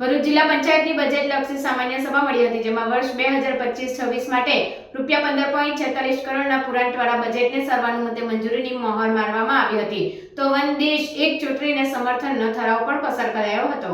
ભરૂચ જિલ્લા પંચાયતની બજેટલક્ષી સામાન્ય સભા મળી હતી, જેમાં વર્ષ બે હજાર પચીસ છવ્વીસ માટે રૂપિયા પંદર પોઈન્ટ છેતાલીસ કરોડના પુરાંતવાળા બજેટને સર્વાનુમતે મંજૂરીની મહોર મારવામાં આવી હતી. તો વન દેશ એક ચૂંટણીને સમર્થનનો ઠરાવ પણ પસાર કરાયો હતો.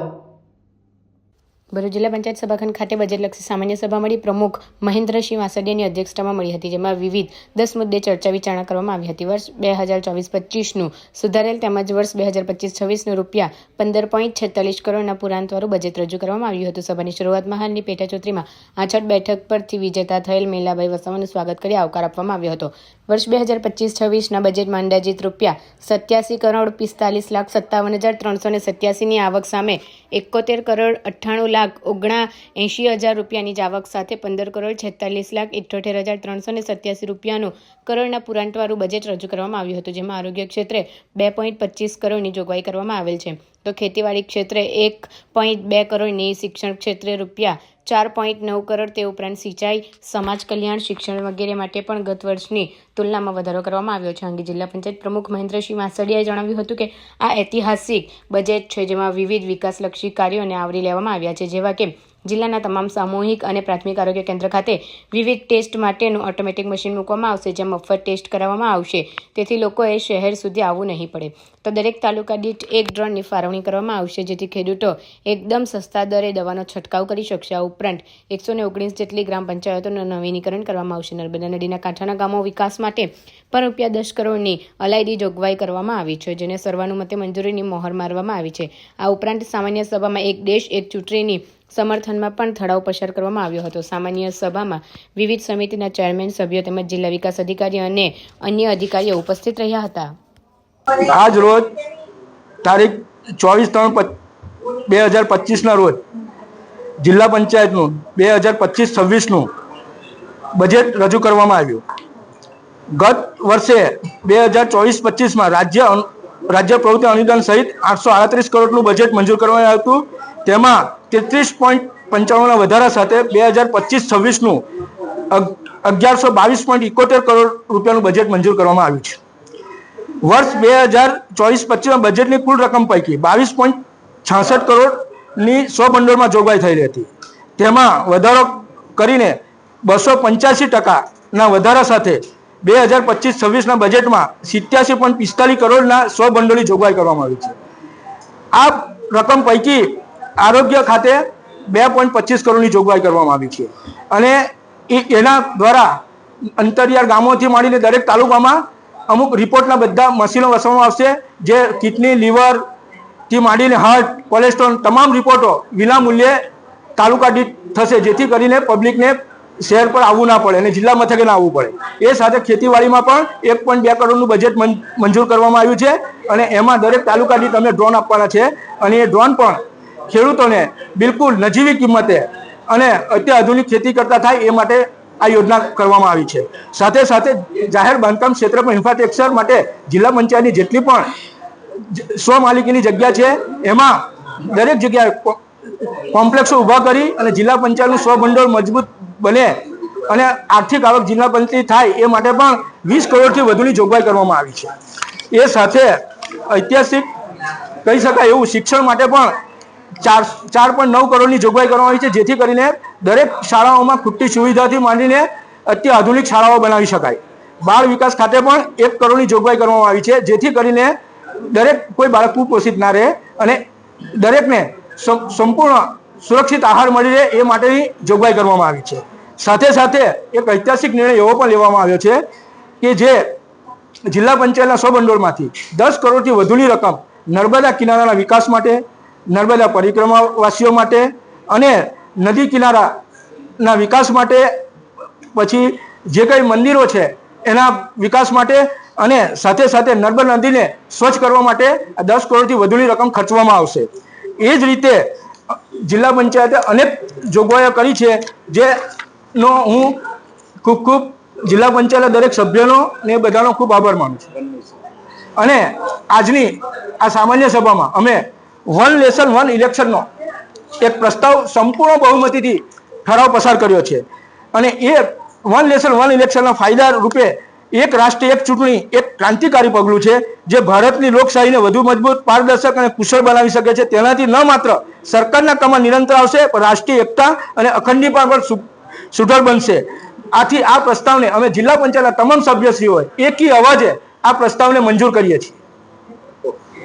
ભરૂચ જિલ્લા પંચાયત સભાખંડ ખાતે બજેટલક્ષી સામાન્ય સભા મળી. પ્રમુખ મહેન્દ્રસિંહ વાસડિયાની અધ્યક્ષતામાં મળી હતી, જેમાં વિવિધ દસ મુદ્દે ચર્ચા વિચારણા કરવામાં આવી હતી. વર્ષ બે હજાર ચોવીસ પચીસનું સુધારેલ તેમજ વર્ષ બે હજાર પચીસ છવ્વીસનું રૂપિયા પંદર પોઈન્ટ છેતાલીસ કરોડના પુરાંતવાળું બજેટ રજૂ કરવામાં આવ્યું હતું. સભાની શરૂઆતમાં હાલની પેટાચૂંટણીમાં આછળ બેઠક પરથી વિજેતા થયેલ મેલાભાઈ વસાવાનું સ્વાગત કરી આવકાર આપવામાં આવ્યો હતો. વર્ષ બે હજાર પચીસ છવ્વીસના બજેટમાં અંદાજિત રૂપિયા સત્યાસી કરોડ પિસ્તાલીસ લાખ સત્તાવન હજાર ત્રણસો ને સત્યાસીની આવક સામે એકોતેર કરોડ અઠ્ઠાણું લાખ ઓગણા એંશી હજાર રૂપિયાની જ આવક સાથે પંદર કરોડ છેતાલીસ લાખ ઇઠ્ઠોતેર હજાર ત્રણસો ને સત્યાસી રૂપિયાનું કરોડના પુરાંતવાળું બજેટ રજૂ કરવામાં આવ્યું હતું, જેમાં આરોગ્ય ક્ષેત્રે બે પોઈન્ટ પચીસ કરોડની જોગવાઈ કરવામાં આવેલ છે. તો ખેતીવાડી ક્ષેત્રે એક પોઈન્ટ બે કરોડની શિક્ષણ ક્ષેત્રે રૂપિયા ચાર પોઈન્ટ નવ કરોડ તે ઉપરાંત સિંચાઈ, સમાજ કલ્યાણ, શિક્ષણ વગેરે માટે પણ ગત વર્ષની તુલનામાં વધારો કરવામાં આવ્યો છે. અંગે જિલ્લા પંચાયત પ્રમુખ મહેન્દ્રસિંહ માસડિયાએ જણાવ્યું હતું કે આ ઐતિહાસિક બજેટ છે જેમાં વિવિધ વિકાસલક્ષી કાર્યોને આવરી લેવામાં આવ્યા છે. જેવા કે જિલ્લાના તમામ સામૂહિક અને પ્રાથમિક આરોગ્ય કેન્દ્ર ખાતે વિવિધ ટેસ્ટ માટેનું ઓટોમેટિક મશીન મૂકવામાં આવશે, જ્યાં મફત ટેસ્ટ કરાવવામાં આવશે. તેથી લોકોએ શહેર સુધી આવવું નહીં પડે. તો દરેક તાલુકા દીઠ એક ડ્રોનની ફાળવણી કરવામાં આવશે, જેથી ખેડૂતો એકદમ સસ્તા દરે દવાનો છંટકાવ કરી શકશે. આ ઉપરાંત એકસો ઓગણીસ જેટલી ગ્રામ પંચાયતોનું નવીનીકરણ કરવામાં આવશે. નર્મદા નદીના કાંઠાના ગામો વિકાસ માટે પણ રૂપિયા દસ કરોડની અલાયદી જોગવાઈ કરવામાં આવી છે, જેને સર્વાનુમતે મંજૂરીની મોહર મારવામાં આવી છે. આ ઉપરાંત સામાન્ય સભામાં એક દેશ, એક ચૂંટણીની સમર્થનમાં પણ ઠરાવ પસાર કરવામાં આવ્યો હતો. સામાન્ય સભામાં વિવિધ સમિતિના ચેરમેન, સભ્યો તેમજ જિલ્લા વિકાસ અધિકારી અને અન્ય અધિકારીઓ ઉપસ્થિત રહ્યા હતા. આજ રોજ તારીખ ચોવીસ ત્રણ બે હજાર પચીસના રોજ જિલ્લા પંચાયતનું, બે હજાર પચીસ છવ્વીસનું બજેટ રજૂ કરવામાં આવ્યું. ગત વર્ષે બે હજાર ચોવીસ પચીસમાં રાજ્ય રાજ્ય પ્રવૃત્તિ અનુદાન સહિત આઠસો આડત્રીસ કરોડનું બજેટ મંજૂર કરવામાં આવ્યું હતું. તેમાં તેત્રીસ પોઈન્ટ પંચાણુંના વધારા સાથે બે હજાર પચીસ છવ્વીસનું અગિયારસો બાવીસ પોઈન્ટ ઇકોતેર કરોડ રૂપિયાનું બજેટ મંજૂર કરવામાં આવ્યું છે. વર્ષ બે હજાર ચોવીસ પચીસમાં બજેટની કુલ રકમ પૈકી બાવીસ પોઈન્ટ છાસઠ કરોડની સો ભંડોળમાં જોગવાઈ થયેલી હતી. તેમાં વધારો કરીને બસો પંચ્યાસી ટકાના વધારા સાથે બે હજાર પચીસ છવ્વીસના બજેટમાં સિત્યાસી પોઈન્ટ પિસ્તાલીસ કરોડના સો ભંડોળની જોગવાઈ કરવામાં આવી છે. આ રકમ પૈકી આરોગ્ય ખાતે બે પોઈન્ટ પચીસ કરોડની જોગવાઈ કરવામાં આવી છે. અને એ એના દ્વારા અંતરિયાળ ગામોથી માંડીને દરેક તાલુકામાં અમુક રિપોર્ટના બધા મશીનો વસવામાં આવશે, જે કિડની, લીવરથી માંડીને હાર્ટ, કોલેસ્ટ્રોલ તમામ રિપોર્ટો વિના મૂલ્યે તાલુકા દીઠ થશે, જેથી કરીને પબ્લિકને શહેર પર આવવું ના પડે અને જિલ્લા મથકે ના આવવું પડે. એ સાથે ખેતીવાડીમાં પણ એક પોઈન્ટ બે કરોડનું બજેટ મંજૂર કરવામાં આવ્યું છે અને એમાં દરેક તાલુકા દીઠ અમે ડ્રોન આપવાના છે અને એ ડ્રોન પણ ખેડૂતોને બિલકુલ નજીવી કિંમતે અને અત્યાધુનિક ખેતી કરતા થાય એ માટે આ યોજના કરવામાં આવી છે. સાથે સાથે જાહેર બાંધકામ ક્ષેત્ર પર ઇન્ફ્રાસ્ટ્રક્ચર માટે જિલ્લા પંચાયતની જેટલી પણ સ્વ સ્વમાલિકીની જગ્યા છે, એમાં દરેક જગ્યાએ કોમ્પ્લેક્સો ઊભા કરી અને જિલ્લા પંચાયતનું સ્વભંડોળ મજબૂત બને અને આર્થિક આવક જિલ્લા પંચાયત થાય એ માટે પણ વીસ કરોડથી વધુની જોગવાઈ કરવામાં આવી છે. એ સાથે ઐતિહાસિક કહી શકાય એવું શિક્ષણ માટે પણ ચાર ચાર પોઈન્ટ નવ કરોડની જોગવાઈ કરવામાં આવી છે, જેથી કરીને દરેક શાળાઓમાં ખૂટતી સુવિધાથી માંડીને અત્યાધુનિક શાળાઓ બનાવી શકાય. બાળ વિકાસ ખાતે પણ એક કરોડની જોગવાઈ કરવામાં આવી છે, જેથી કરીને દરેક કોઈ બાળક કુપોષિત ના રહે અને દરેકને સંપૂર્ણ સુરક્ષિત આહાર મળી રહે એ માટેની જોગવાઈ કરવામાં આવી છે. સાથે સાથે એક ઐતિહાસિક નિર્ણય એવો પણ લેવામાં આવ્યો છે કે જે જિલ્લા પંચાયતના સ્વભંડોળમાંથી દસ કરોડથી વધુની રકમ નર્મદા કિનારાના વિકાસ માટે નર્મદા પરિક્રમાવાસીઓ માટે અને નદી કિનારાના વિકાસ માટે પછી જે કંઈ મંદિરો છે એના વિકાસ માટે અને સાથે સાથે નર્મદા નદીને સ્વચ્છ કરવા માટે દસ કરોડથી વધુની રકમ ખર્ચવામાં આવશે. એ જ રીતે જિલ્લા પંચાયતે અનેક જોગવાઈઓ કરી છે જેનો હું ખૂબ ખૂબ જિલ્લા પંચાયતના દરેક સભ્યનો ને બધાનો ખૂબ આભાર માનું છું. અને આજની આ સામાન્ય સભામાં અમે વન લેસન વન ઇલેક્શનનો એક પ્રસ્તાવ સંપૂર્ણ બહુમતીથી ઠરાવ પસાર કર્યો છે. અને એ વન લેસન વન ઇલેક્શનના ફાયદા રૂપે એક રાષ્ટ્ર એક ચૂંટણી, એક ક્રાંતિકારી પગલું છે, જે ભારતની લોકશાહીને વધુ મજબૂત, પારદર્શક અને કુશળ બનાવી શકે છે. તેનાથી ન માત્ર સરકારના કામમાં નિરંતર આવશે, પણ રાષ્ટ્રીય એકતા અને અખંડીપણ પણ સુ- બનશે. આથી આ પ્રસ્તાવને અમે જિલ્લા પંચાયતના તમામ સભ્યશ્રીઓએ એકી અવાજે આ પ્રસ્તાવને મંજૂર કરીએ છીએ.